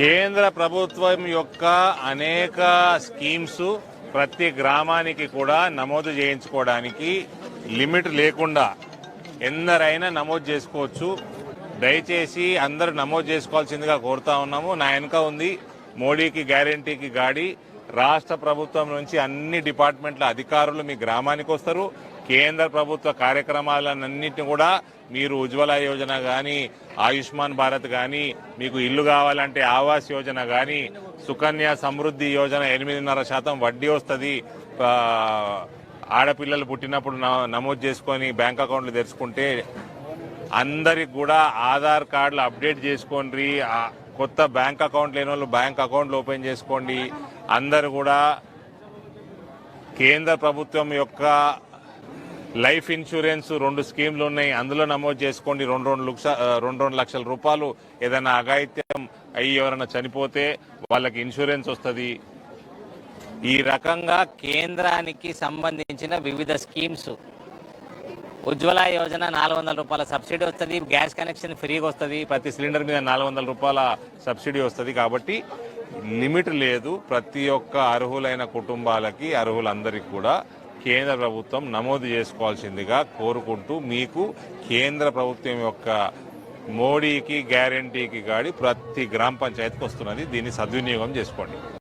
కేంద్ర ప్రభుత్వం యొక్క అనేక స్కీమ్స్ ప్రతి గ్రామానికి కూడా నమోదు చేయించుకోవడానికి లిమిట్ లేకుండా ఎందరైనా నమోదు చేసుకోవచ్చు. దయచేసి అందరూ నమోదు చేసుకోవాల్సిందిగా కోరుతా ఉన్నాము. నా వెనుక ఉంది మోడీకి గ్యారంటీకి గాడి. రాష్ట్ర ప్రభుత్వం నుంచి అన్ని డిపార్ట్మెంట్ల అధికారులు మీ గ్రామానికి వస్తారు. కేంద్ర ప్రభుత్వ కార్యక్రమాలన్నింటినీ కూడా మీరు ఉజ్వల యోజన కానీ ఆయుష్మాన్ భారత్ కానీ మీకు ఇల్లు కావాలంటే ఆవాస్ యోజన కానీ సుకన్య సమృద్ధి యోజన ఎనిమిదిన్నర శాతం వడ్డీ వస్తుంది. ఆడపిల్లలు పుట్టినప్పుడు నమోదు చేసుకొని బ్యాంక్ అకౌంట్లు తెరుచుకుంటే అందరికి కూడా ఆధార్ కార్డులు అప్డేట్ చేసుకోండి. కొత్త బ్యాంక్ అకౌంట్ లేని వాళ్ళు బ్యాంక్ అకౌంట్లు ఓపెన్ చేసుకోండి. అందరు కూడా కేంద్ర ప్రభుత్వం యొక్క లైఫ్ ఇన్సూరెన్స్ రెండు స్కీమ్లు ఉన్నాయి. అందులో నమోదు చేసుకోండి. రెండు రెండు లక్ష రెండు రెండు లక్షల రూపాయలు ఏదైనా అఘాయిత్యం అయ్యి ఎవరైనా చనిపోతే వాళ్ళకి ఇన్సూరెన్స్ వస్తుంది. ఈ రకంగా కేంద్రానికి సంబంధించిన వివిధ స్కీమ్స్ ఉజ్వల యోజన నాలుగు వందల రూపాయల సబ్సిడీ వస్తుంది. గ్యాస్ కనెక్షన్ ఫ్రీగా వస్తుంది. ప్రతి సిలిండర్ మీద నాలుగు వందల రూపాయల సబ్సిడీ వస్తుంది కాబట్టి లిమిట్ లేదు. ప్రతి ఒక్క అర్హులైన కుటుంబాలకి అర్హులందరికీ కూడా కేంద్ర ప్రభుత్వం నమోదు చేసుకోవాల్సిందిగా కోరుకుంటూ మీకు కేంద్ర ప్రభుత్వం యొక్క మోడీకి గ్యారంటీకి గాడి ప్రతి గ్రామ పంచాయతీకి వస్తున్నది. దీన్ని సద్వినియోగం చేసుకోండి.